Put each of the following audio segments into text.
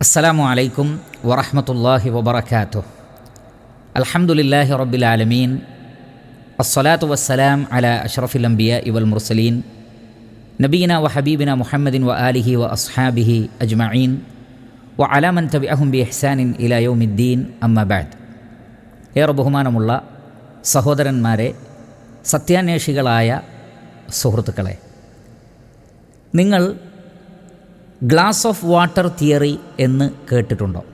അസ്സലാമു അലൈക്കും വറഹമത്തല്ലാഹി വബർക്കാത്തു അൽഹംദുലില്ലാഹി റബ്ബിൽ ആലമീൻ അസ്സലാത്തു വസ്സലാം അല അഷ്റഫിൽ അംബിയ ഇവൽ മുർസലീൻ നബീന വ ഹബീബിന മുഹമ്മദിൻ വ ആലിഹി വ അസ്ഹാബിഹി അജ്മഈൻ വ അലാമൻ തബിഅഹും ബി ഇഹ്സാനിൻ ഇലാ യൗമിദ്ദീൻ അമ്മ ബാദ് ഏറെ ബഹുമാനമുള്ള സഹോദരന്മാരെ സത്യാന്വേഷികളായ സുഹൃത്തുക്കളെ നിങ്ങൾ ഗ്ലാസ് ഓഫ് വാട്ടർ തിയറി എന്ന് കേട്ടിട്ടുണ്ടോ?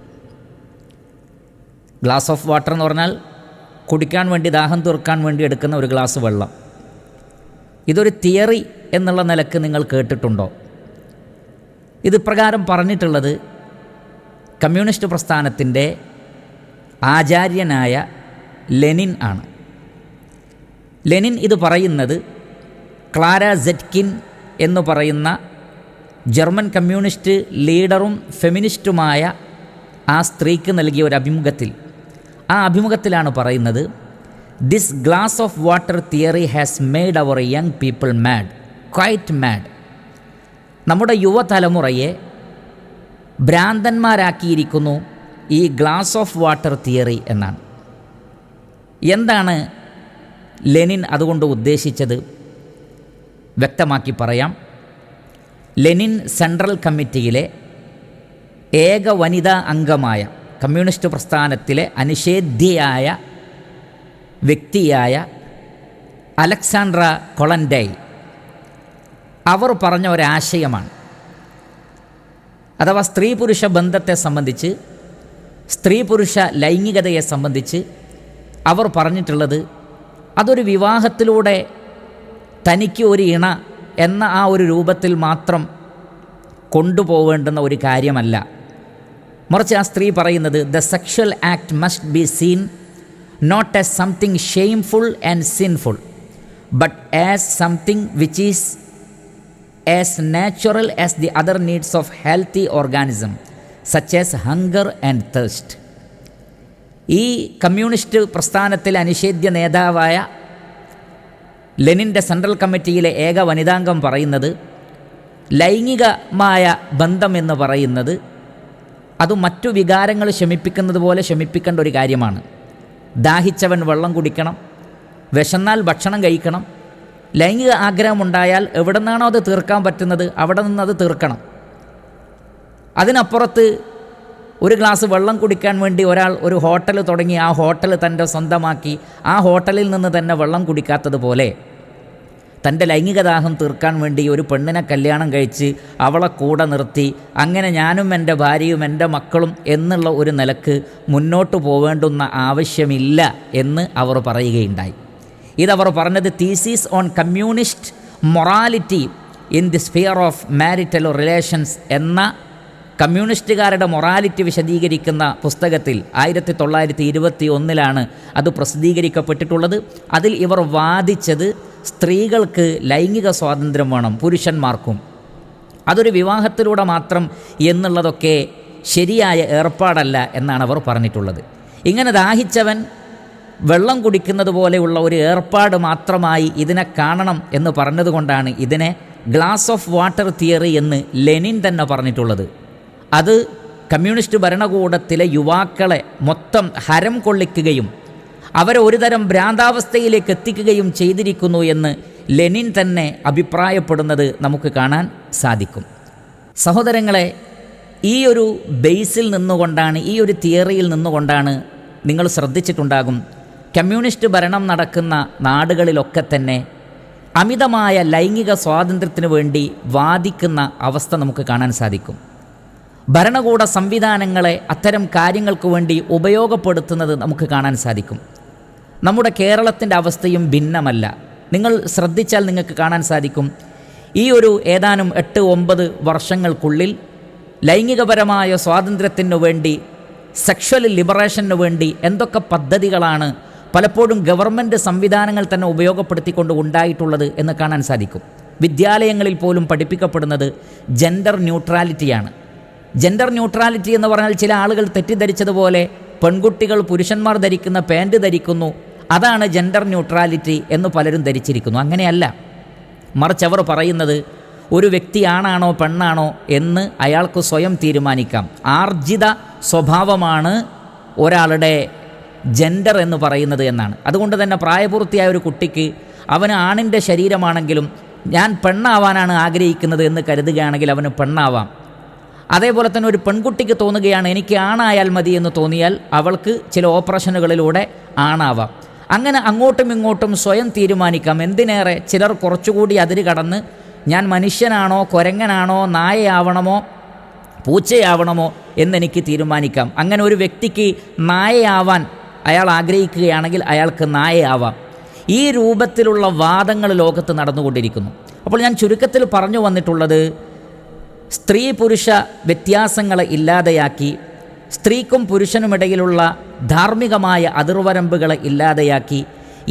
ഗ്ലാസ് ഓഫ് വാട്ടർ എന്ന് പറഞ്ഞാൽ കുടിക്കാൻ വേണ്ടി ദാഹം തീർക്കാൻ വേണ്ടി എടുക്കുന്ന ഒരു ഗ്ലാസ് വെള്ളം. ഇതൊരു തിയറി എന്നുള്ള നിലയ്ക്ക് നിങ്ങൾ കേട്ടിട്ടുണ്ടോ? ഇത് പ്രകാരം പറഞ്ഞിട്ടുള്ളത് കമ്മ്യൂണിസ്റ്റ് പ്രസ്ഥാനത്തിന്റെ ആചാര്യനായ ലെനിൻ ആണ്. ലെനിൻ ഇത് പറയുന്നത് ക്ലാര ജെറ്റ്കിൻ എന്ന് പറയുന്ന ജർമ്മൻ കമ്മ്യൂണിസ്റ്റ് ലീഡറും ഫെമിനിസ്റ്റുമായ ആ സ്ത്രീക്ക് നൽകിയ ഒരു അഭിമുഖത്തിൽ. ആ അഭിമുഖത്തിലാണ് പറയുന്നത് this glass of water theory has made our young people mad quite mad നമ്മുടെ യുവതലമുറയെ ഭ്രാന്തന്മാരാക്കിയിരിക്കുന്നു ഈ ഗ്ലാസ് ഓഫ് വാട്ടർ തിയറി എന്നാണ്. എന്താണ് ലെനിൻ അതുകൊണ്ട് ഉദ്ദേശിച്ചത്? വ്യക്തമാക്കി പറയാം. ലെനിൻ സെൻട്രൽ കമ്മിറ്റിയിലെ ഏക വനിതാ അംഗമായ കമ്മ്യൂണിസ്റ്റ് പ്രസ്ഥാനത്തിലെ അനിഷേധ്യയായ വ്യക്തിയായ അലക്സാണ്ട്ര കൊളൻഡൈ അവർ പറഞ്ഞ ഒരാശയമാണ്. അഥവാ സ്ത്രീ പുരുഷ ബന്ധത്തെ സംബന്ധിച്ച് സ്ത്രീ പുരുഷ ലൈംഗികതയെ സംബന്ധിച്ച് അവർ പറഞ്ഞിട്ടുള്ളത് അതൊരു വിവാഹത്തിലൂടെ തനിക്ക് ഒരു ഇണ എന്ന ആ ഒരു രൂപത്തിൽ മാത്രം കൊണ്ടുപോവേണ്ടുന്ന ഒരു കാര്യമല്ല. മറിച്ച് ആ സ്ത്രീ പറയുന്നത് the sexual act must be seen not as something shameful and sinful but as something which is as natural as the other needs of healthy organism such as hunger and thirst ഈ communist പ്രസ്ഥാനത്തിലെ അനിഷേധ്യ നേതാവായ ലെനിന്റെ central കമ്മിറ്റിയിലെ ഏക വനിതാംഗം പറയുന്നത് ലൈംഗികമായ ബന്ധം എന്ന് പറയുന്നത് അത് മറ്റു വികാരങ്ങൾ ശമിപ്പിക്കുന്നത് പോലെ ശമിപ്പിക്കേണ്ട ഒരു കാര്യമാണ്. ദാഹിച്ചവൻ വെള്ളം കുടിക്കണം വിശന്നാൽ ഭക്ഷണം കഴിക്കണം ലൈംഗിക ആഗ്രഹമുണ്ടായാൽ എവിടെ നിന്നാണോ അത് തീർക്കാൻ പറ്റുന്നത് അവിടെ നിന്ന് അത് തീർക്കണം. അതിനപ്പുറത്ത് ഒരു ഗ്ലാസ് വെള്ളം കുടിക്കാൻ വേണ്ടി ഒരാൾ ഒരു ഹോട്ടൽ തുടങ്ങി ആ ഹോട്ടൽ തന്റെ സ്വന്തമാക്കി ആ ഹോട്ടലിൽ നിന്ന് തന്നെ വെള്ളം കുടിക്കാത്തതുപോലെ തന്റെ ലൈംഗികദാഹം തീർക്കാൻ വേണ്ടി ഒരു പെണ്ണിനെ കല്യാണം കഴിച്ച് അവളെ കൂടെ നിർത്തി അങ്ങനെ ഞാനും എന്റെ ഭാര്യയും എന്റെ മക്കളും എന്നുള്ള ഒരു നിലയ്ക്ക് മുന്നോട്ട് പോവേണ്ടുന്ന ആവശ്യമില്ല എന്ന് അവർ പറയുകയുണ്ടായി. ഇതവർ പറഞ്ഞത് thesis on communist morality in the sphere of marital relations എന്ന കമ്മ്യൂണിസ്റ്റുകാരുടെ മൊറാലിറ്റി വിശദീകരിക്കുന്ന പുസ്തകത്തിൽ ആയിരത്തി തൊള്ളായിരത്തി ഇരുപത്തി ഒന്നിലാണ് അത് പ്രസിദ്ധീകരിക്കപ്പെട്ടിട്ടുള്ളത്. അതിൽ ഇവർ വാദിച്ചത് സ്ത്രീകൾക്ക് ലൈംഗിക സ്വാതന്ത്ര്യം വേണം പുരുഷന്മാർക്കും. അതൊരു വിവാഹത്തിലൂടെ മാത്രം എന്നുള്ളതൊക്കെ ശരിയായ ഏർപ്പാടല്ല എന്നാണ് അവർ പറഞ്ഞിട്ടുള്ളത്. ഇങ്ങനെ ദാഹിച്ചവൻ വെള്ളം കുടിക്കുന്നത് പോലെയുള്ള ഒരു ഏർപ്പാട് മാത്രമായി ഇതിനെ കാണണം എന്ന് പറഞ്ഞതുകൊണ്ടാണ് ഇതിനെ ഗ്ലാസ് ഓഫ് വാട്ടർ തിയറി എന്ന് ലെനിൻ തന്നെ പറഞ്ഞിട്ടുള്ളത്. അത് കമ്മ്യൂണിസ്റ്റ് ഭരണകൂടത്തിലെ യുവാക്കളെ മൊത്തം ഹരം കൊള്ളിക്കുകയും അവരെ ഒരുതരം ഭ്രാന്താവസ്ഥയിലേക്ക് എത്തിക്കുകയും ചെയ്തിരിക്കുന്നു എന്ന് ലെനിൻ തന്നെ അഭിപ്രായപ്പെടുന്നത് നമുക്ക് കാണാൻ സാധിക്കും. സഹോദരങ്ങളെ ഈ ഒരു ബേസിൽ നിന്നുകൊണ്ടാണ് ഈ ഒരു തിയറിയിൽ നിന്നുകൊണ്ടാണ് നിങ്ങൾ ശ്രദ്ധിച്ചിട്ടുണ്ടാകും കമ്മ്യൂണിസ്റ്റ് ഭരണം നടക്കുന്ന നാടുകളിലൊക്കെ തന്നെ അമിതമായ ലൈംഗിക സ്വാതന്ത്ര്യത്തിന് വേണ്ടി വാദിക്കുന്ന അവസ്ഥ നമുക്ക് കാണാൻ സാധിക്കും. ഭരണകൂട സംവിധാനങ്ങളെ അത്തരം കാര്യങ്ങൾക്ക് വേണ്ടി ഉപയോഗപ്പെടുത്തുന്നത് നമുക്ക് കാണാൻ സാധിക്കും. നമ്മുടെ കേരളത്തിന്റെ അവസ്ഥയും ഭിന്നമല്ല. നിങ്ങൾ ശ്രദ്ധിച്ചാൽ നിങ്ങൾക്ക് കാണാൻ സാധിക്കും. ഈ ഒരു ഏതാനും എട്ട് ഒമ്പത് വർഷങ്ങൾക്കുള്ളിൽ ലൈംഗികപരമായ സ്വാതന്ത്ര്യത്തിനു വേണ്ടി സെക്ഷൽ ലിബറേഷന് വേണ്ടി എന്തൊക്കെ പദ്ധതികളാണ് പലപ്പോഴും ഗവൺമെന്റ് സംവിധാനങ്ങൾ തന്നെ ഉപയോഗപ്പെടുത്തിക്കൊണ്ട് ഉണ്ടായിട്ടുള്ളത് എന്ന് കാണാൻ സാധിക്കും. വിദ്യാലയങ്ങളിൽ പോലും പഠിപ്പിക്കപ്പെടുന്നത് ജെൻഡർ ന്യൂട്രാലിറ്റിയാണ് ജെൻഡർ ന്യൂട്രാലിറ്റി എന്ന് പറഞ്ഞാൽ ചില ആളുകൾ തെറ്റിദ്ധരിച്ചതുപോലെ പെൺകുട്ടികൾ പുരുഷന്മാർ ധരിക്കുന്ന പാന്റ് ധരിക്കുന്നു. അതാണ് ജെൻഡർ ന്യൂട്രാലിറ്റി എന്ന് പലരും ധരിച്ചിരിക്കുന്നു. അങ്ങനെയല്ല. മറിച്ച് അവർ പറയുന്നത് ഒരു വ്യക്തി ആണാണോ പെണ്ണാണോ എന്ന് അയാൾക്ക് സ്വയം തീരുമാനിക്കാം. ആർജിത സ്വഭാവമാണ് ഒരാളുടെ ജെൻഡർ എന്ന് പറയുന്നത് എന്നാണ്. അതുകൊണ്ട് തന്നെ പ്രായപൂർത്തിയായ ഒരു കുട്ടിക്ക് അവന് ആണിന്റെ ശരീരമാണെങ്കിലും ഞാൻ പെണ്ണാവാനാണ് ആഗ്രഹിക്കുന്നത് എന്ന് കരുതുകയാണെങ്കിൽ അവന് പെണ്ണാവാം. അതേപോലെ തന്നെ ഒരു പെൺകുട്ടിക്ക് തോന്നുകയാണ് എനിക്ക് ആണായാൽ മതി എന്ന് തോന്നിയാൽ അവൾക്ക് ചില ഓപ്പറേഷനുകളിലൂടെ ആണാവാം. അങ്ങനെ അങ്ങോട്ടും ഇങ്ങോട്ടും സ്വയം തീരുമാനിക്കാം. എന്തിനേറെ? ചിലർ കുറച്ചുകൂടി അതിര് കടന്ന് ഞാൻ മനുഷ്യനാണോ കൊരങ്ങനാണോ നായയാവണമോ പൂച്ചയാവണമോ എന്നെനിക്ക് തീരുമാനിക്കാം. അങ്ങനെ ഒരു വ്യക്തിക്ക് നായയാവാൻ അയാൾ ആഗ്രഹിക്കുകയാണെങ്കിൽ അയാൾക്ക് നായയാവാം. ഈ രൂപത്തിലുള്ള വാദങ്ങൾ ലോകത്ത് നടന്നുകൊണ്ടിരിക്കുന്നു. അപ്പോൾ ഞാൻ ചുരുക്കത്തിൽ പറഞ്ഞു വന്നിട്ടുള്ളത് സ്ത്രീ പുരുഷ വ്യത്യാസങ്ങളെ ഇല്ലാതെയാക്കി സ്ത്രീക്കും പുരുഷനുമിടയിലുള്ള ധാർമ്മികമായ അതിർവരമ്പുകളെ ഇല്ലാതെയാക്കി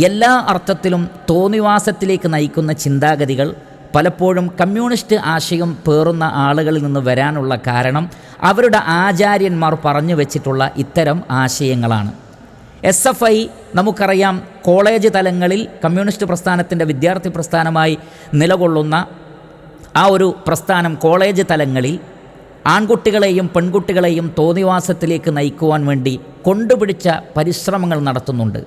എല്ലാ അർത്ഥത്തിലും തോന്നിവാസത്തിലേക്ക് നയിക്കുന്ന ചിന്താഗതികൾ പലപ്പോഴും കമ്മ്യൂണിസ്റ്റ് ആശയം പേറുന്ന ആളുകളിൽ നിന്ന് വരാനുള്ള കാരണം അവരുടെ ആചാര്യന്മാർ പറഞ്ഞു വെച്ചിട്ടുള്ള ഇത്തരം ആശയങ്ങളാണ്. എസ് എഫ് ഐ നമുക്കറിയാം കോളേജ് തലങ്ങളിൽ കമ്മ്യൂണിസ്റ്റ് പ്രസ്ഥാനത്തിന്റെ വിദ്യാർത്ഥി പ്രസ്ഥാനമായി നിലകൊള്ളുന്ന ആ ഒരു പ്രസ്ഥാനം കോളേജ് തലങ്ങളിൽ ആൺകുട്ടികളെയും പെൺകുട്ടികളെയും തോന്നിവാസത്തിലേക്ക് നയിക്കുവാൻ വേണ്ടി കൊണ്ടുപിടിച്ച പരിശ്രമങ്ങൾ നടത്തുന്നുണ്ട്.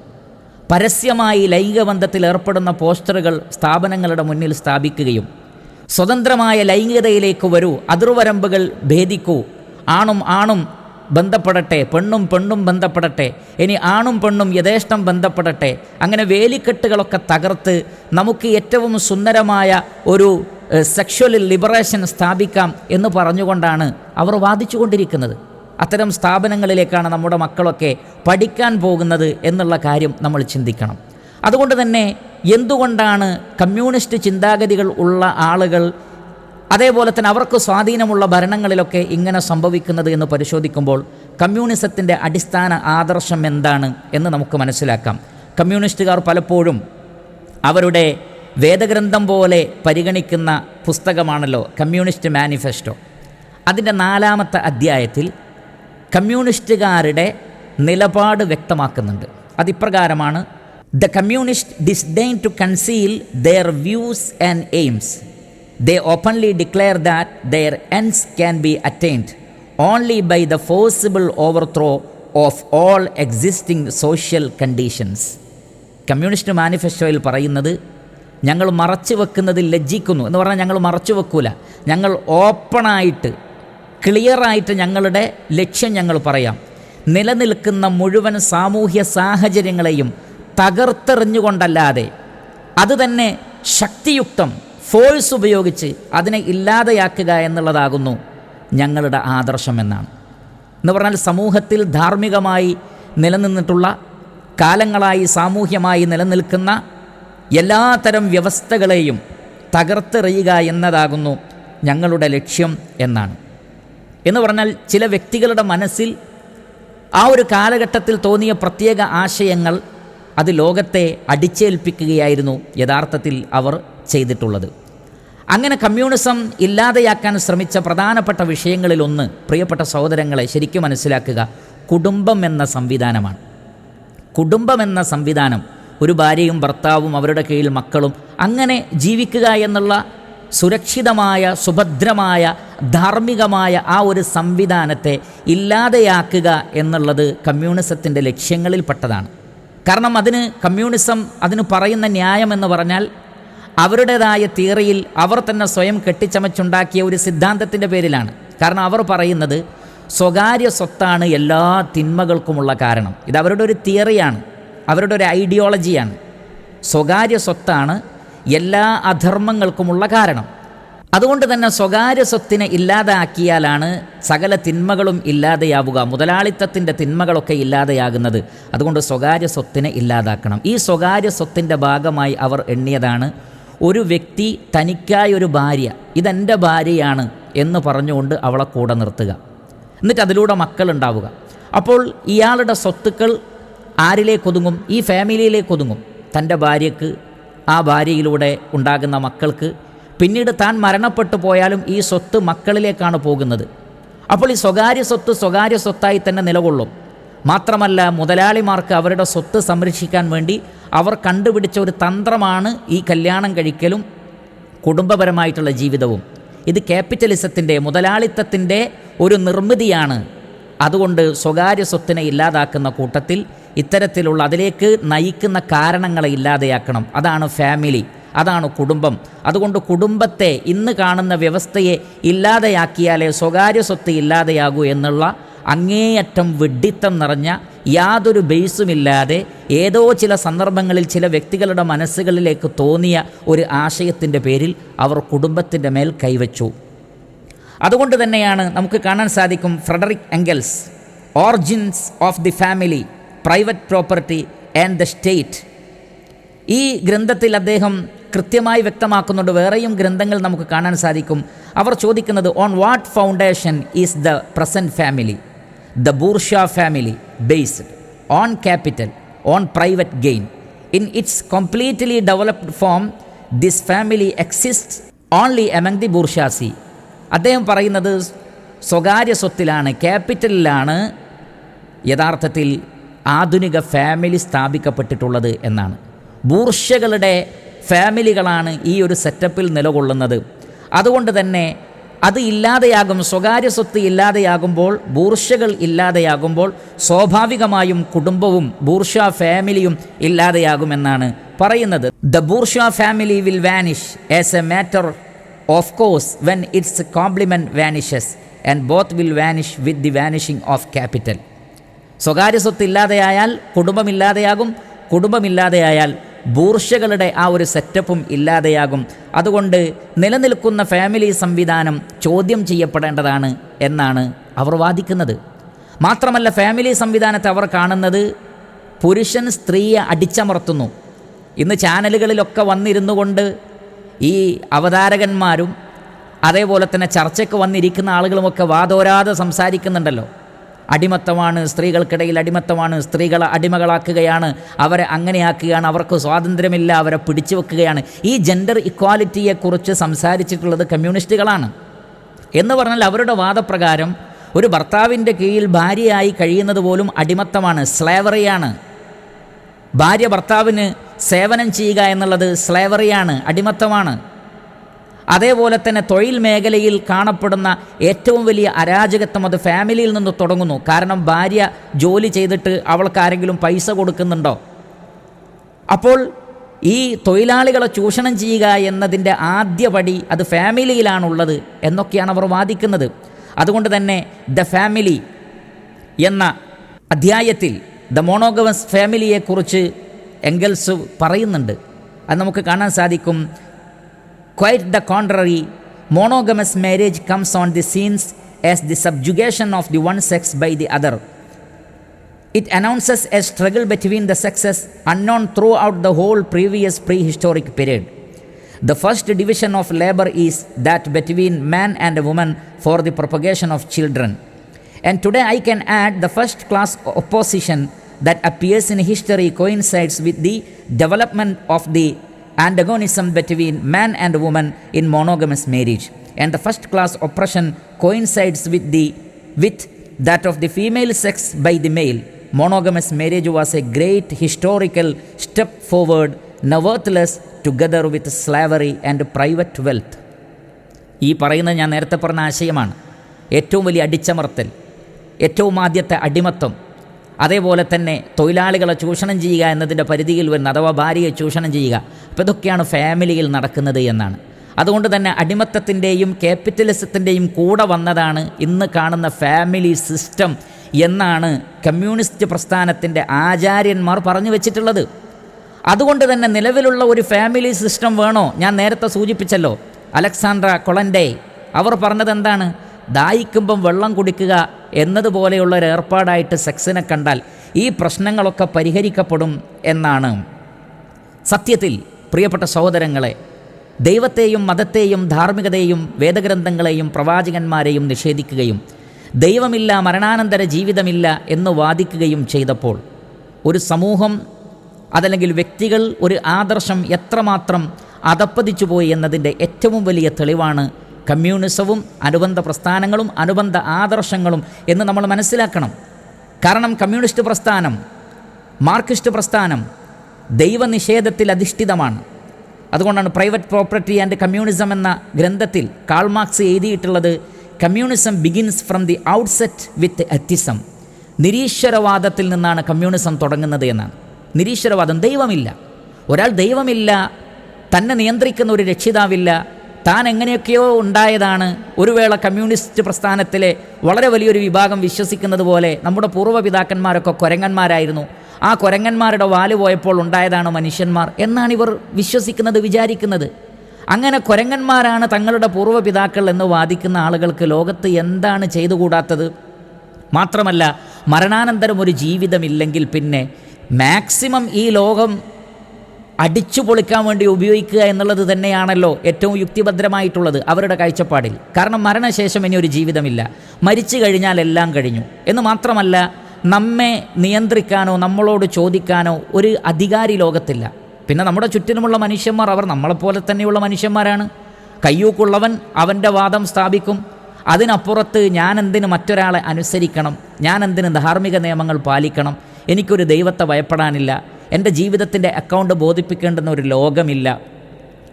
പരസ്യമായി ലൈംഗികബന്ധത്തിൽ ഏർപ്പെടുന്ന പോസ്റ്ററുകൾ സ്ഥാപനങ്ങളുടെ മുന്നിൽ സ്ഥാപിക്കുകയും സ്വതന്ത്രമായ ലൈംഗികതയിലേക്ക് വരൂ അതിർവരമ്പുകൾ ഭേദിക്കൂ. ആണും ആണും ബന്ധപ്പെടട്ടെ പെണ്ണും പെണ്ണും ബന്ധപ്പെടട്ടെ ഇനി ആണും പെണ്ണും യഥേഷ്ടം ബന്ധപ്പെടട്ടെ അങ്ങനെ വേലിക്കെട്ടുകളൊക്കെ തകർത്ത് നമുക്ക് ഏറ്റവും സുന്ദരമായ ഒരു സെക്ഷൽ ലിബറേഷൻ സ്ഥാപിക്കാം എന്ന് പറഞ്ഞുകൊണ്ടാണ് അവർ വാദിച്ചുകൊണ്ടിരിക്കുന്നത്. അത്തരം സ്ഥാപനങ്ങളിലേക്കാണ് നമ്മുടെ മക്കളൊക്കെ പഠിക്കാൻ പോകുന്നത് എന്നുള്ള കാര്യം നമ്മൾ ചിന്തിക്കണം. അതുകൊണ്ട് തന്നെ എന്തുകൊണ്ടാണ് കമ്മ്യൂണിസ്റ്റ് ചിന്താഗതികൾ ഉള്ള ആളുകൾ അതേപോലെ തന്നെ അവർക്ക് സ്വാധീനമുള്ള ഭരണങ്ങളിലൊക്കെ ഇങ്ങനെ സംഭവിക്കുന്നത് എന്ന് പരിശോധിക്കുമ്പോൾ കമ്മ്യൂണിസത്തിന്റെ അടിസ്ഥാന ആദർശം എന്താണ് എന്ന് നമുക്ക് മനസ്സിലാക്കാം. കമ്മ്യൂണിസ്റ്റുകാർ പലപ്പോഴും അവരുടെ വേദഗ്രന്ഥം പോലെ പരിഗണിക്കുന്ന പുസ്തകമാണല്ലോ കമ്മ്യൂണിസ്റ്റ് മാനിഫെസ്റ്റോ. അതിന്റെ നാലാമത്തെ അധ്യായത്തിൽ കമ്മ്യൂണിസ്റ്റുകാരുടെ നിലപാട് വ്യക്തമാക്കുന്നുണ്ട്. അതിപ്രകാരമാണ് the communist disdain to conceal their views and aims they openly declare that their ends can be attained only by the forcible overthrow of all existing social conditions communist മാനിഫെസ്റ്റോയിൽ പറയുന്നത് ഞങ്ങൾ മറച്ചു വെക്കുന്നതിൽ ലജ്ജിക്കുന്നു എന്ന് പറഞ്ഞാൽ ഞങ്ങൾ മറച്ചു വെക്കൂല. ഞങ്ങൾ ഓപ്പണായിട്ട് ക്ലിയറായിട്ട് ഞങ്ങളുടെ ലക്ഷ്യം ഞങ്ങൾ പറയാം. നിലനിൽക്കുന്ന മുഴുവൻ സാമൂഹ്യ സാഹചര്യങ്ങളെയും തകർത്തെറിഞ്ഞുകൊണ്ടല്ലാതെ അത് തന്നെ ശക്തിയുക്തം ഫോഴ്സ് ഉപയോഗിച്ച് അതിനെ ഇല്ലാതെയാക്കുക എന്നുള്ളതാകുന്നു ഞങ്ങളുടെ ആദർശം എന്നാണ്. എന്ന് പറഞ്ഞാൽ സമൂഹത്തിൽ ധാർമ്മികമായി നിലനിന്നിട്ടുള്ള കാലങ്ങളായി സാമൂഹ്യമായി നിലനിൽക്കുന്ന എല്ലാത്തരം വ്യവസ്ഥകളെയും തകർത്തെറിയുക എന്നതാകുന്നു ഞങ്ങളുടെ ലക്ഷ്യം എന്നാണ്. എന്ന് പറഞ്ഞാൽ ചില വ്യക്തികളുടെ മനസ്സിൽ ആ ഒരു കാലഘട്ടത്തിൽ തോന്നിയ പ്രത്യേക ആശയങ്ങൾ അത് ലോകത്തെ അടിച്ചേൽപ്പിക്കുകയായിരുന്നു യഥാർത്ഥത്തിൽ അവർ ചെയ്തിട്ടുള്ളത്. അങ്ങനെ കമ്മ്യൂണിസം ഇല്ലാതെയാക്കാൻ ശ്രമിച്ച പ്രധാനപ്പെട്ട വിഷയങ്ങളിലൊന്ന് പ്രിയപ്പെട്ട സഹോദരങ്ങളെ ശരിക്കും മനസ്സിലാക്കുക കുടുംബം എന്ന സംവിധാനമാണ്. കുടുംബം എന്ന സംവിധാനം ഒരു ഭാര്യയും ഭർത്താവും അവരുടെ കീഴിൽ മക്കളും അങ്ങനെ ജീവിക്കുക എന്നുള്ള സുരക്ഷിതമായ സുഭദ്രമായ ധാർമ്മികമായ ആ ഒരു സംവിധാനത്തെ ഇല്ലാതെയാക്കുക എന്നുള്ളത് കമ്മ്യൂണിസത്തിന്റെ ലക്ഷ്യങ്ങളിൽപ്പെട്ടതാണ്. കാരണം അതിന് കമ്മ്യൂണിസം അതിന് പറയുന്ന ന്യായം എന്ന് പറഞ്ഞാൽ അവരുടേതായ തിയറിയിൽ അവർ തന്നെ സ്വയം കെട്ടിച്ചമച്ചുണ്ടാക്കിയ ഒരു സിദ്ധാന്തത്തിന്റെ പേരിലാണ്. കാരണം അവർ പറയുന്നത് സ്വകാര്യ സ്വത്താണ് എല്ലാ തിന്മകൾക്കുമുള്ള കാരണം. ഇത് അവരുടെ ഒരു തിയറിയാണ്. അവരുടെ ഒരു ഐഡിയോളജിയാണ് സ്വകാര്യ സ്വത്താണ് എല്ലാ അധർമ്മങ്ങൾക്കുമുള്ള കാരണം. അതുകൊണ്ട് തന്നെ സ്വകാര്യ സ്വത്തിനെ ഇല്ലാതാക്കിയാലാണ് സകല തിന്മകളും ഇല്ലാതെയാവുക. മുതലാളിത്തത്തിന്റെ തിന്മകളൊക്കെ ഇല്ലാതെയാകുന്നത്. അതുകൊണ്ട് സ്വകാര്യ സ്വത്തിനെ ഇല്ലാതാക്കണം. ഈ സ്വകാര്യ സ്വത്തിന്റെ ഭാഗമായി അവർ എണ്ണിയതാണ് ഒരു വ്യക്തി തനിക്കായ ഒരു ഭാര്യ ഇതെന്റെ ഭാര്യയാണ് എന്ന് പറഞ്ഞുകൊണ്ട് അവളെ കൂടെ നിർത്തുക. എന്നിട്ട് അതിലൂടെ മക്കളുണ്ടാവുക. അപ്പോൾ ഇയാളുടെ സ്വത്തുക്കൾ ആരിലേക്ക് ഒതുങ്ങും ഈ ഫാമിലിയിലേക്ക് ഒതുങ്ങും തന്റെ ഭാര്യയ്ക്ക് ആ ഭാര്യയിലൂടെ ഉണ്ടാകുന്ന മക്കൾക്ക്. പിന്നീട് താൻ മരണപ്പെട്ടു പോയാലും ഈ സ്വത്ത് മക്കളിലേക്കാണ് പോകുന്നത്. അപ്പോൾ ഈ സ്വകാര്യ സ്വത്ത് സ്വകാര്യ സ്വത്തായി തന്നെ നിലകൊള്ളും. മാത്രമല്ല മുതലാളിമാർക്ക് അവരുടെ സ്വത്ത് സംരക്ഷിക്കാൻ വേണ്ടി അവർ കണ്ടുപിടിച്ച ഒരു തന്ത്രമാണ് ഈ കല്യാണം കഴിക്കലും കുടുംബപരമായിട്ടുള്ള ജീവിതവും. ഇത് ക്യാപിറ്റലിസത്തിന്റെ മുതലാളിത്തത്തിന്റെ ഒരു നിർമ്മിതിയാണ്. അതുകൊണ്ട് സ്വകാര്യ സ്വത്തിനെ ഇല്ലാതാക്കുന്ന കൂട്ടത്തിൽ ഇത്തരത്തിലുള്ള അതിലേക്ക് നയിക്കുന്ന കാരണങ്ങളെ ഇല്ലാതെയാക്കണം. അതാണ് ഫാമിലി അതാണ് കുടുംബം. അതുകൊണ്ട് കുടുംബത്തെ ഇന്ന് കാണുന്ന വ്യവസ്ഥയെ ഇല്ലാതെയാക്കിയാലേ സ്വകാര്യ സ്വത്ത് ഇല്ലാതെയാകൂ എന്നുള്ള അങ്ങേയറ്റം വിഡ്ഢിത്തം നിറഞ്ഞ യാതൊരു ബേസുമില്ലാതെ ഏതോ ചില സന്ദർഭങ്ങളിൽ ചില വ്യക്തികളുടെ മനസ്സുകളിലേക്ക് തോന്നിയ ഒരു ആശയത്തിന്റെ പേരിൽ അവർ കുടുംബത്തിന്റെ മേൽ കൈവച്ചു. അതുകൊണ്ട് തന്നെയാണ് നമുക്ക് കാണാൻ സാധിക്കും Frederick Engels origins of the family. Private property and the state. ഈ ഗ്രന്ഥത്തിൽ അദ്ദേഹം കൃത്യമായി വ്യക്തമാക്കുന്നുണ്ട്. വേറെയും ഗ്രന്ഥങ്ങൾ നമുക്ക് കാണാൻ സാധിക്കും. അവർ ചോദിക്കുന്നത് on what foundation is the present family the bourgeois family based on capital on private gain in its completely developed form this family exist only among the bourgeoisie അദ്ദേഹം പറയുന്നത് സ്വകാര്യ സ്വത്തിലാണ് ക്യാപിറ്റലിലാണ് യഥാർത്ഥത്തിൽ ആധുനിക ഫാമിലി സ്ഥാപിക്കപ്പെട്ടിട്ടുള്ളത് എന്നാണ്. ബൂർഷകളുടെ ഫാമിലികളാണ് ഈ ഒരു സെറ്റപ്പിൽ നിലകൊള്ളുന്നത്. അതുകൊണ്ട് തന്നെ അത് ഇല്ലാതെയാകും സ്വകാര്യ സ്വത്ത് ഇല്ലാതെയാകുമ്പോൾ ബൂർഷകൾ ഇല്ലാതെയാകുമ്പോൾ സ്വാഭാവികമായും കുടുംബവും ബൂർഷ ഫാമിലിയും ഇല്ലാതെയാകുമെന്നാണ് പറയുന്നത്. The bourgeois family will vanish as a matter of course when its complement vanishes and both will vanish with the vanishing of capital സ്വകാര്യ സ്വത്ത് ഇല്ലാതെയായാൽ കുടുംബമില്ലാതെയാകും കുടുംബമില്ലാതെയായാൽ ബൂർഷകളുടെ ആ ഒരു സെറ്റപ്പും ഇല്ലാതെയാകും. അതുകൊണ്ട് നിലനിൽക്കുന്ന ഫാമിലി സംവിധാനം ചോദ്യം ചെയ്യപ്പെടേണ്ടതാണ് എന്നാണ് അവർ വാദിക്കുന്നത്. മാത്രമല്ല ഫാമിലി സംവിധാനത്തെ അവർ കാണുന്നത് പുരുഷൻ സ്ത്രീയെ അടിച്ചമർത്തുന്നു. ഇന്ന് ചാനലുകളിലൊക്കെ വന്നിരുന്നു കൊണ്ട് ഈ അവതാരകന്മാരും അതേപോലെ തന്നെ ചർച്ചയ്ക്ക് വന്നിരിക്കുന്ന ആളുകളുമൊക്കെ വാതോരാതെ സംസാരിക്കുന്നുണ്ടല്ലോ. അടിമത്തമാണ് സ്ത്രീകൾക്കിടയിൽ അടിമത്തമാണ് സ്ത്രീകളെ അടിമകളാക്കുകയാണ് അവരെ അങ്ങനെയാക്കുകയാണ് അവർക്ക് സ്വാതന്ത്ര്യമില്ല അവരെ പിടിച്ചു വെക്കുകയാണ്. ഈ ജെൻഡർ ഇക്വാലിറ്റിയെക്കുറിച്ച് സംസാരിച്ചിട്ടുള്ളത് കമ്മ്യൂണിസ്റ്റുകളാണ്. എന്ന് പറഞ്ഞാൽ അവരുടെ വാദപ്രകാരം ഒരു ഭർത്താവിന്റെ കീഴിൽ ഭാര്യയായി കഴിയുന്നത് പോലും അടിമത്തമാണ് സ്ലേവറിയാണ്. ഭാര്യ ഭർത്താവിന് സേവനം ചെയ്യുക എന്നുള്ളത് സ്ലേവറിയാണ് അടിമത്തമാണ്. അതേപോലെ തന്നെ തൊഴിൽ മേഖലയിൽ കാണപ്പെടുന്ന ഏറ്റവും വലിയ അരാജകത്വം അത് ഫാമിലിയിൽ നിന്ന് തുടങ്ങുന്നു. കാരണം ഭാര്യ ജോലി ചെയ്തിട്ട് അവൾക്ക് ആരെങ്കിലും പൈസ കൊടുക്കുന്നുണ്ടോ? അപ്പോൾ ഈ തൊഴിലാളികളെ ചൂഷണം ചെയ്യുക എന്നതിന്റെ ആദ്യപടി അത് ഫാമിലിയിലാണുള്ളത് എന്നൊക്കെയാണ് അവർ വാദിക്കുന്നത്. അതുകൊണ്ട് തന്നെ ദ ഫാമിലി എന്ന അധ്യായത്തിൽ ദ മോണോഗമസ് ഫാമിലിയെക്കുറിച്ച് എംഗൽസ് പറയുന്നുണ്ട്. അത് നമുക്ക് കാണാൻ സാധിക്കും. Quite the contrary, monogamous marriage comes on the scenes as the subjugation of the one sex by the other. It announces a struggle between the sexes unknown throughout the whole previous prehistoric period. The first division of labor is that between man and woman for the propagation of children. And today I can add the first class opposition that appears in history coincides with the development of the antagonism between man and woman in monogamous marriage and the first class oppression coincides with the with that of the female sex by the male monogamous marriage was a great historical step forward nevertheless together with slavery and private wealth ഈ പറയുന്നത് ഞാൻ നേരത്തെ പറഞ്ഞ ആശയമാണ് ഏറ്റവും വലിയ അടിച്ചമർത്തൽ ഏറ്റവും ആദ്യത്തെ അടിമത്വം അതേപോലെ തന്നെ തൊഴിലാളികളെ ചൂഷണം ചെയ്യുക എന്നതിന്റെ പരിധിയിൽ വരുന്ന അഥവാ ഭാര്യയെ ചൂഷണം ചെയ്യുക അപ്പോൾ ഇതൊക്കെയാണ് ഫാമിലിയിൽ നടക്കുന്നത് എന്നാണ്. അതുകൊണ്ട് തന്നെ അടിമത്തത്തിന്റെയും ക്യാപിറ്റലിസത്തിന്റെയും കൂടെ വന്നതാണ് ഇന്ന് കാണുന്ന ഫാമിലി സിസ്റ്റം എന്നാണ് കമ്മ്യൂണിസ്റ്റ് പ്രസ്ഥാനത്തിന്റെ ആചാര്യന്മാർ പറഞ്ഞു വെച്ചിട്ടുള്ളത്. അതുകൊണ്ട് തന്നെ നിലവിലുള്ള ഒരു ഫാമിലി സിസ്റ്റം വേണോ? ഞാൻ നേരത്തെ സൂചിപ്പിച്ചല്ലോ അലക്സാണ്ട്ര കൊളൻഡേ അവർ പറഞ്ഞത് എന്താണ് ദാഹിക്കുമ്പം വെള്ളം കുടിക്കുക എന്നതുപോലെയുള്ള ഒരു ഏർപ്പാടായിട്ട് സെക്സിനെ കണ്ടാൽ ഈ പ്രശ്നങ്ങളൊക്കെ പരിഹരിക്കപ്പെടും എന്നാണ്. സത്യത്തിൽ പ്രിയപ്പെട്ട സഹോദരങ്ങളെ ദൈവത്തെയും മതത്തെയും ധാർമ്മികതയെയും വേദഗ്രന്ഥങ്ങളെയും പ്രവാചകന്മാരെയും നിഷേധിക്കുകയും ദൈവമില്ല മരണാനന്തര ജീവിതമില്ല എന്ന് വാദിക്കുകയും ചെയ്തപ്പോൾ ഒരു സമൂഹം അതല്ലെങ്കിൽ വ്യക്തികൾ ഒരു ആദർശം എത്രമാത്രം അതപ്പതിച്ചു പോയി എന്നതിന്റെ ഏറ്റവും വലിയ തെളിവാണ് കമ്മ്യൂണിസവും അനുബന്ധ പ്രസ്ഥാനങ്ങളും അനുബന്ധ ആദർശങ്ങളും എന്ന് നമ്മൾ മനസ്സിലാക്കണം. കാരണം കമ്മ്യൂണിസ്റ്റ് പ്രസ്ഥാനം മാർക്സിസ്റ്റ് പ്രസ്ഥാനം ദൈവനിഷേധത്തിൽ അധിഷ്ഠിതമാണ്. അതുകൊണ്ടാണ് പ്രൈവറ്റ് പ്രോപ്പർട്ടി ആൻഡ് കമ്മ്യൂണിസം എന്ന ഗ്രന്ഥത്തിൽ കാൾമാർക്സ് എഴുതിയിട്ടുള്ളത് communism begins from the outset with atheism നിരീശ്വരവാദത്തിൽ നിന്നാണ് കമ്മ്യൂണിസം തുടങ്ങുന്നത് എന്നാണ്. നിരീശ്വരവാദം ദൈവമില്ല. ഒരാൾ ദൈവമില്ല തന്നെ നിയന്ത്രിക്കുന്ന ഒരു രക്ഷിതാവില്ല താൻ എങ്ങനെയൊക്കെയോ ഉണ്ടായതാണ്. ഒരു വേള കമ്മ്യൂണിസ്റ്റ് പ്രസ്ഥാനത്തിലെ വളരെ വലിയൊരു വിഭാഗം വിശ്വസിക്കുന്നത് പോലെ നമ്മുടെ പൂർവപിതാക്കന്മാരൊക്കെ കൊരങ്ങന്മാരായിരുന്നു. ആ കൊരങ്ങന്മാരുടെ വാൽ പോയപ്പോൾ ഉണ്ടായതാണ് മനുഷ്യന്മാർ എന്നാണ് ഇവർ വിശ്വസിക്കുന്നത് വിചാരിക്കുന്നത്. അങ്ങനെ കുരങ്ങന്മാരാണ് തങ്ങളുടെ പൂർവപിതാക്കൾ എന്ന് വാദിക്കുന്ന ആളുകൾക്ക് ലോകത്ത് എന്താണ് ചെയ്തുകൂടാത്തത്? മാത്രമല്ല മരണാനന്തരം ഒരു ജീവിതമില്ലെങ്കിൽ പിന്നെ മാക്സിമം ഈ ലോകം അടിച്ചു പൊളിക്കാൻ വേണ്ടി ഉപയോഗിക്കുക എന്നുള്ളത് തന്നെയാണല്ലോ ഏറ്റവും യുക്തിഭദ്രമായിട്ടുള്ളത് അവരുടെ കാഴ്ചപ്പാടിൽ. കാരണം മരണശേഷം ഇനി ഒരു ജീവിതമില്ല. മരിച്ചു കഴിഞ്ഞാൽ എല്ലാം കഴിഞ്ഞു. എന്ന് മാത്രമല്ല നമ്മെ നിയന്ത്രിക്കാനോ നമ്മളോട് ചോദിക്കാനോ ഒരു അധികാരി ലോകത്തില്ല. പിന്നെ നമ്മുടെ ചുറ്റിനുമുള്ള മനുഷ്യന്മാർ അവർ നമ്മളെപ്പോലെ തന്നെയുള്ള മനുഷ്യന്മാരാണ്. കയ്യൂക്കുള്ളവൻ അവന്റെ വാദം സ്ഥാപിക്കും. അതിനപ്പുറത്ത് ഞാൻ എന്തിന് മറ്റൊരാളെ അനുസരിക്കണം? ഞാൻ എന്തിന് ധാർമ്മിക നിയമങ്ങൾ പാലിക്കണം? എനിക്കൊരു ദൈവത്തെ ഭയപ്പെടാനില്ല. എന്റെ ജീവിതത്തിന്റെ അക്കൗണ്ട് ബോധിപ്പിക്കേണ്ടുന്ന ഒരു ലോകമില്ല.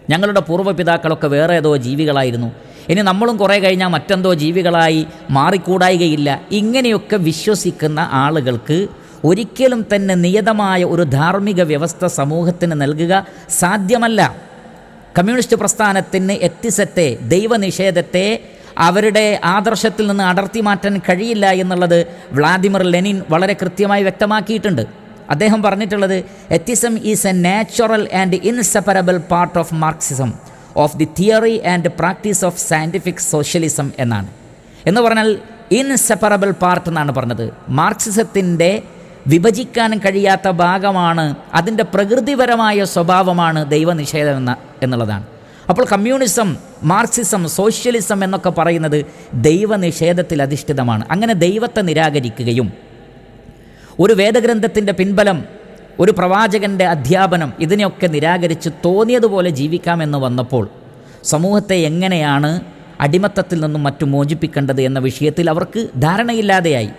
ഞങ്ങളുടെ പൂർവപിതാക്കളൊക്കെ വേറെ ഏതോ ജീവികളായിരുന്നു. ഇനി നമ്മളും കുറേ കഴിഞ്ഞാൽ മറ്റെന്തോ ജീവികളായി മാറിക്കൂടായികയില്ല. ഇങ്ങനെയൊക്കെ വിശ്വസിക്കുന്ന ആളുകൾക്ക് ഒരിക്കലും തന്നെ നിയതമായ ഒരു ധാർമ്മിക വ്യവസ്ഥ സമൂഹത്തിന് നൽകുക സാധ്യമല്ല. കമ്മ്യൂണിസ്റ്റ് പ്രസ്ഥാനത്തിന് എത്തിസത്തെ ദൈവനിഷേധത്തെ അവരുടെ ആദർശത്തിൽ നിന്ന് അടർത്തി മാറ്റാൻ കഴിയില്ല എന്നുള്ളത് വ്ളാദിമിർ ലെനിൻ വളരെ കൃത്യമായി വ്യക്തമാക്കിയിട്ടുണ്ട്. അദ്ദേഹം പറഞ്ഞിട്ടുള്ളത് atheism is a natural and inseparable part of Marxism of the theory and practice of scientific socialism എന്നാണ്. എന്ന് പറഞ്ഞാൽ ഇൻസെപ്പറബിൾ പാർട്ട് എന്നാണ് പറഞ്ഞത്. മാർക്സിസത്തിന്റെ വിഭജിക്കാൻ കഴിയാത്ത ഭാഗമാണ് അതിന്റെ പ്രകൃതിപരമായ സ്വഭാവമാണ് ദൈവനിഷേധം എന്ന എന്നുള്ളതാണ്. അപ്പോൾ കമ്മ്യൂണിസം മാർക്സിസം സോഷ്യലിസം എന്നൊക്കെ പറയുന്നത് ദൈവനിഷേധത്തിൽ അധിഷ്ഠിതമാണ്. അങ്ങനെ ദൈവത്തെ നിരാകരിക്കുകയും ഒരു വേദഗ്രന്ഥത്തിന്റെ പിൻബലം ഒരു പ്രവാചകന്റെ അധ്യാപനം ഇതിനെയൊക്കെ നിരാകരിച്ച് തോന്നിയതുപോലെ ജീവിക്കാമെന്ന് വന്നപ്പോൾ സമൂഹത്തെ എങ്ങനെയാണ് അടിമത്തത്തിൽ നിന്നും മറ്റും മോചിപ്പിക്കേണ്ടത് എന്ന വിഷയത്തിൽ അവർക്ക് ധാരണയില്ലാതെയായി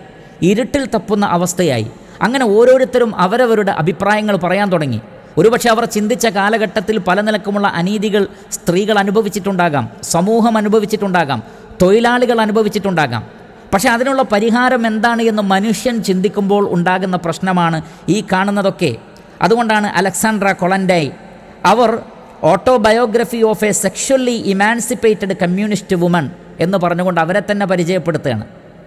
ഇരുട്ടിൽ തപ്പുന്ന അവസ്ഥയായി. അങ്ങനെ ഓരോരുത്തരും അവരവരുടെ അഭിപ്രായങ്ങൾ പറയാൻ തുടങ്ങി. ഒരുപക്ഷെ അവർ ചിന്തിച്ച കാലഘട്ടത്തിൽ പല നിലക്കുമുള്ള അനീതികൾ സ്ത്രീകൾ അനുഭവിച്ചിട്ടുണ്ടാകാം സമൂഹം അനുഭവിച്ചിട്ടുണ്ടാകാം തൊഴിലാളികൾ അനുഭവിച്ചിട്ടുണ്ടാകാം. പക്ഷേ അതിനുള്ള പരിഹാരം എന്താണ് എന്ന് മനുഷ്യൻ ചിന്തിക്കുമ്പോൾ ഉണ്ടാകുന്ന പ്രശ്നമാണ് ഈ കാണുന്നതൊക്കെ. അതുകൊണ്ടാണ് Alexandra Kollontai our autobiography of a sexually emancipated communist woman എന്ന് പറഞ്ഞുകൊണ്ട് അവരെ തന്നെ പരിചയപ്പെടുത്തുകയാണ്.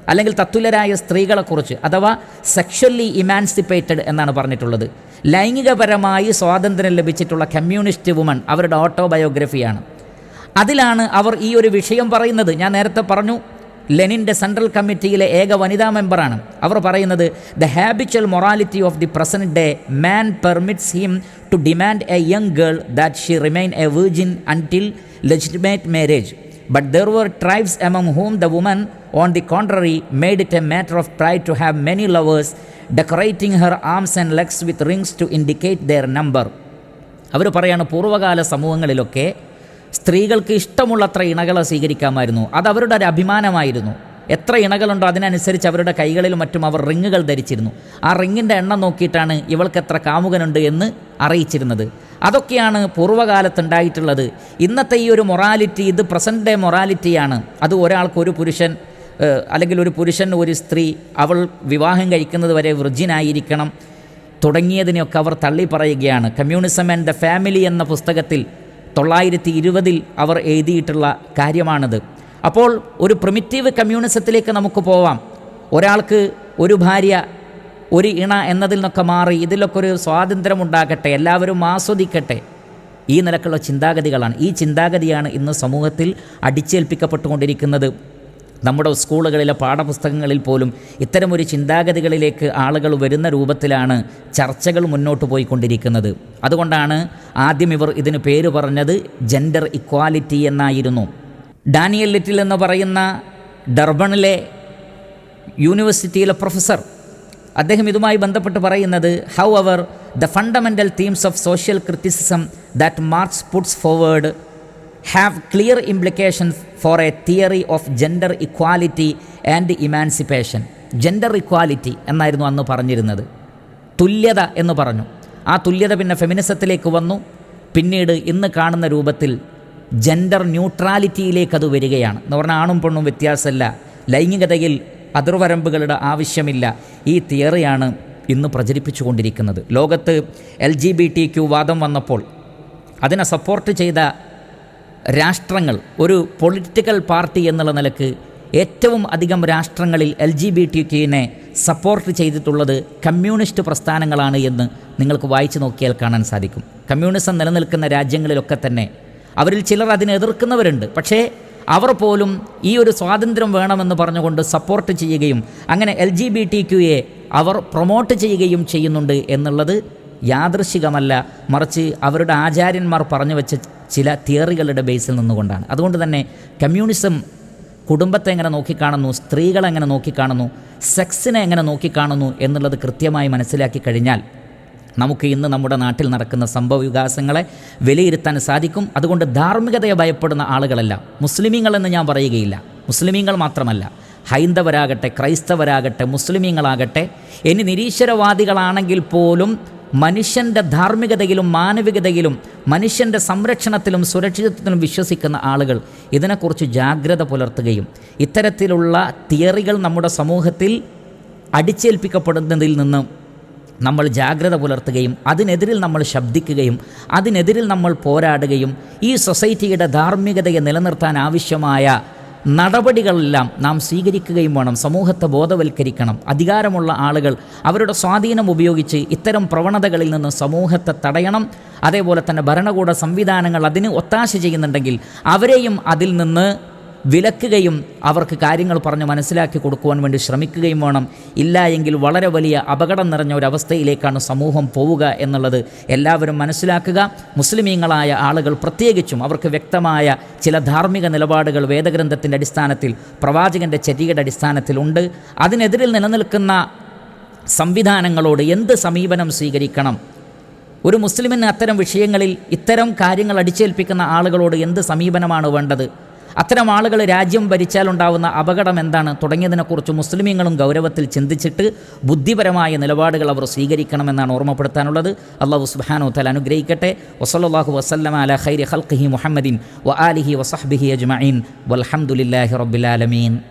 അല്ലെങ്കിൽ തത്തുലരായ സ്ത്രീകളെക്കുറിച്ച് അഥവാ സെക്ഷലി ഇമാൻസിപ്പേറ്റഡ് എന്നാണ് പറഞ്ഞിട്ടുള്ളത്. ലൈംഗികപരമായി സ്വാതന്ത്ര്യം ലഭിച്ചിട്ടുള്ള കമ്മ്യൂണിസ്റ്റ് വുമൺ അവരുടെ ഓട്ടോബയോഗ്രഫിയാണ്. അതിലാണ് അവർ ഈ ഒരു വിഷയം പറയുന്നത്. ഞാൻ നേരത്തെ പറഞ്ഞു ലെനിന്റെ സെൻട്രൽ കമ്മിറ്റിയിലെ ഏക വനിതാ മെമ്പറാണ്. അവർ പറയുന്നത് the habitual morality of the present day man permits him to demand a young girl that she remain a virgin until legitimate marriage but there were tribes among whom the woman on the contrary made it a matter of pride to have many lovers decorating her arms and legs with rings to indicate their number അവർ പറയാണ് പൂർവകാല സമൂഹങ്ങളിലൊക്കെ സ്ത്രീകൾക്ക് ഇഷ്ടമുള്ളത്ര ഇണകൾ സ്വീകരിക്കാമായിരുന്നു. അത് അവരുടെ ഒരു അഭിമാനമായിരുന്നു. എത്ര ഇണകളുണ്ടോ അതിനനുസരിച്ച് അവരുടെ കൈകളിലും മറ്റും അവർ റിങ്ങുകൾ ധരിച്ചിരുന്നു. ആ റിങ്ങിന്റെ എണ്ണം നോക്കിയിട്ടാണ് ഇവൾക്ക് എത്ര കാമുകനുണ്ട് എന്ന് അറിയിച്ചിരുന്നത്. അതൊക്കെയാണ് പൂർവകാലത്തുണ്ടായിട്ടുള്ളത്. ഇന്നത്തെ ഈ ഒരു മൊറാലിറ്റി ഇത് പ്രസന്റ് ഡേ മൊറാലിറ്റിയാണ്. അത് ഒരാൾക്ക് ഒരു പുരുഷൻ അല്ലെങ്കിൽ ഒരു പുരുഷൻ ഒരു സ്ത്രീ അവൾ വിവാഹം കഴിക്കുന്നത് വരെ വൃജിനായിരിക്കണം തുടങ്ങിയതിനെയൊക്കെ അവർ തള്ളി പറയുകയാണ് കമ്മ്യൂണിസം ആൻഡ് ദ ഫാമിലി എന്ന പുസ്തകത്തിൽ തൊള്ളായിരത്തി ഇരുപതിൽ അവർ എഴുതിയിട്ടുള്ള കാര്യമാണിത്. അപ്പോൾ ഒരു പ്രിമിറ്റീവ് കമ്മ്യൂണിസത്തിലേക്ക് നമുക്ക് പോവാം. ഒരാൾക്ക് ഒരു ഭാര്യ ഒരു ഇണ എന്നതിൽ നിന്നൊക്കെ മാറി ഇതിലൊക്കെ ഒരു സ്വാതന്ത്ര്യം ഉണ്ടാകട്ടെ എല്ലാവരും ആസ്വദിക്കട്ടെ. ഈ നിലക്കുള്ള ചിന്താഗതികളാണ്. ഈ ചിന്താഗതിയാണ് ഇന്ന് സമൂഹത്തിൽ അടിച്ചേൽപ്പിക്കപ്പെട്ടുകൊണ്ടിരിക്കുന്നത്. നമ്മുടെ സ്കൂളുകളിലെ പാഠപുസ്തകങ്ങളിൽ പോലും ഇത്തരമൊരു ചിന്താഗതികളിലേക്ക് ആളുകൾ വരുന്ന രൂപത്തിലാണ് ചർച്ചകൾ മുന്നോട്ട് പോയിക്കൊണ്ടിരിക്കുന്നത്. അതുകൊണ്ടാണ് ആദ്യം ഇവർ ഇതിന് പേര് പറഞ്ഞത് ജെൻഡർ ഇക്വാലിറ്റി എന്നായിരുന്നു. ഡാനിയൽ ലിറ്റിൽ എന്ന് പറയുന്ന ഡർബണിലെ യൂണിവേഴ്സിറ്റിയിലെ പ്രൊഫസർ. അദ്ദേഹം ഇതുമായി ബന്ധപ്പെട്ട് പറയുന്നത് how our the fundamental themes of social criticism that Marx puts forward have clear implications for a theory of gender equality and emancipation gender equality എന്നായിരുന്നു അന്ന് പറഞ്ഞിരുന്നത്. തുല്യത എന്ന് പറഞ്ഞു. ആ തുല്യത പിന്നെ ഫെമിനിസത്തിലേക്ക് വന്നു. പിന്നീട് ഇന്ന് കാണുന്ന രൂപത്തിൽ ജെൻഡർ ന്യൂട്രാലിറ്റിയിലേക്ക് അത് വരികയാണ്. എന്ന് പറഞ്ഞാൽ ആണും പെണ്ണും വ്യത്യാസമല്ല. ലൈംഗികതയിൽ അതിർവരമ്പുകളുടെ ആവശ്യമില്ല. ഈ തിയറിയാണ് ഇന്ന് പ്രചരിപ്പിച്ചുകൊണ്ടിരിക്കുന്നത്. ലോകത്ത് L G B T Q വാദം വന്നപ്പോൾ അതിനെ സപ്പോർട്ട് ചെയ്ത രാഷ്ട്രങ്ങൾ ഒരു പൊളിറ്റിക്കൽ പാർട്ടി എന്നുള്ള നിലയ്ക്ക് ഏറ്റവും അധികം രാഷ്ട്രങ്ങളിൽ എൽ ജി ബി ടി ക്യൂവിനെ സപ്പോർട്ട് ചെയ്തിട്ടുള്ളത് കമ്മ്യൂണിസ്റ്റ് പ്രസ്ഥാനങ്ങളാണ് എന്ന് നിങ്ങൾക്ക് വായിച്ചു നോക്കിയാൽ കാണാൻ സാധിക്കും. കമ്മ്യൂണിസം നിലനിൽക്കുന്ന രാജ്യങ്ങളിലൊക്കെ തന്നെ അവരിൽ ചിലർ അതിനെ എതിർക്കുന്നവരുണ്ട്. പക്ഷേ അവർ പോലും ഈ ഒരു സ്വാതന്ത്ര്യം വേണമെന്ന് പറഞ്ഞുകൊണ്ട് സപ്പോർട്ട് ചെയ്യുകയും അങ്ങനെ എൽ ജി ബി ടി അവർ പ്രൊമോട്ട് ചെയ്യുകയും ചെയ്യുന്നുണ്ട് എന്നുള്ളത് യാദൃശികമല്ല മറിച്ച് അവരുടെ ആചാര്യന്മാർ പറഞ്ഞു വെച്ച ചില തിയറികളുടെ ബേസിൽ നിന്നുകൊണ്ടാണ്. അതുകൊണ്ട് തന്നെ കമ്മ്യൂണിസം കുടുംബത്തെ എങ്ങനെ നോക്കിക്കാണുന്നു സ്ത്രീകളെ എങ്ങനെ നോക്കിക്കാണുന്നു സെക്സിനെ എങ്ങനെ നോക്കിക്കാണുന്നു എന്നുള്ളത് കൃത്യമായി മനസ്സിലാക്കി കഴിഞ്ഞാൽ നമുക്ക് ഇന്ന് നമ്മുടെ നാട്ടിൽ നടക്കുന്ന സംഭവ വികാസങ്ങളെ വിലയിരുത്താൻ സാധിക്കും. അതുകൊണ്ട് ധാർമ്മികതയെ ഭയപ്പെടുന്ന ആളുകളല്ല. മുസ്ലിമീങ്ങളെന്ന് ഞാൻ പറയുകയില്ല. മുസ്ലിമീങ്ങൾ മാത്രമല്ല. ഹൈന്ദവരാകട്ടെ ക്രൈസ്തവരാകട്ടെ മുസ്ലിമീങ്ങളാകട്ടെ ഇനി നിരീശ്വരവാദികളാണെങ്കിൽ പോലും മനുഷ്യന്റെ ധാർമ്മികതയിലും മാനവികതയിലും മനുഷ്യന്റെ സംരക്ഷണത്തിലും സുരക്ഷിതത്വത്തിലും വിശ്വസിക്കുന്ന ആളുകൾ ഇതിനെക്കുറിച്ച് ജാഗ്രത പുലർത്തുകയും ഇത്തരത്തിലുള്ള തിയറികൾ നമ്മുടെ സമൂഹത്തിൽ അടിച്ചേൽപ്പിക്കപ്പെടുന്നതിൽ നിന്ന് നമ്മൾ ജാഗ്രത പുലർത്തുകയും അതിനെതിരിൽ നമ്മൾ ശബ്ദിക്കുകയും അതിനെതിരിൽ നമ്മൾ പോരാടുകയും ഈ സൊസൈറ്റിയുടെ ധാർമ്മികതയെ നിലനിർത്താൻ ആവശ്യമായ നടപടികളെല്ലാം നാം സ്വീകരിക്കുകയും വേണം. സമൂഹത്തെ ബോധവൽക്കരിക്കണം. അധികാരമുള്ള ആളുകൾ അവരുടെ സ്വാധീനം ഉപയോഗിച്ച് ഇത്തരം പ്രവണതകളിൽ നിന്ന് സമൂഹത്തെ തടയണം. അതേപോലെ തന്നെ ഭരണകൂട സംവിധാനങ്ങൾ അതിന് ഒത്താശ ചെയ്യുന്നുണ്ടെങ്കിൽ അവരെയും അതിൽ നിന്ന് വിലക്കുകയും അവർക്ക് കാര്യങ്ങൾ പറഞ്ഞ് മനസ്സിലാക്കി കൊടുക്കുവാൻ വേണ്ടി ശ്രമിക്കുകയും വേണം. ഇല്ല എങ്കിൽ വളരെ വലിയ അപകടം നിറഞ്ഞ ഒരവസ്ഥയിലേക്കാണ് സമൂഹം പോവുക എന്നുള്ളത് എല്ലാവരും മനസ്സിലാക്കുക. മുസ്ലിമീങ്ങളായ ആളുകൾ പ്രത്യേകിച്ചും അവർക്ക് വ്യക്തമായ ചില ധാർമ്മിക നിലപാടുകൾ വേദഗ്രന്ഥത്തിന്റെ അടിസ്ഥാനത്തിൽ പ്രവാചകന്റെ ചര്യയുടെ അടിസ്ഥാനത്തിലുണ്ട് അതിനെതിരിൽ നിലനിൽക്കുന്ന സംവിധാനങ്ങളോട് എന്ത് സമീപനം സ്വീകരിക്കണം? ഒരു മുസ്ലിമിന് അത്തരം വിഷയങ്ങളിൽ ഇത്തരം കാര്യങ്ങൾ അടിച്ചേൽപ്പിക്കുന്ന ആളുകളോട് എന്ത് സമീപനമാണ് വേണ്ടത്? അത്തരം ആളുകൾ രാജ്യം ഭരിച്ചാലുണ്ടാവുന്ന അപകടം എന്താണ്? തുടങ്ങിയതിനെക്കുറിച്ച് മുസ്ലിമീങ്ങളും ഗൗരവത്തിൽ ചിന്തിച്ചിട്ട് ബുദ്ധിപരമായ നിലപാടുകൾ അവർ സ്വീകരിക്കണമെന്നാണ് ഓർമ്മപ്പെടുത്താനുള്ളത്. അള്ളാഹു സുബാനോ തല അനുഗ്രഹിക്കട്ടെ. വസല്ലാഹു വസ്ലം അല ഖൈരി ഹൽഖി മുഹമ്മദിൻ വ ആലിഹി വസഹ്ബിഹി അജ്മീൻ വലഹമുല്ലാഹി റബ്ബിലാലമീൻ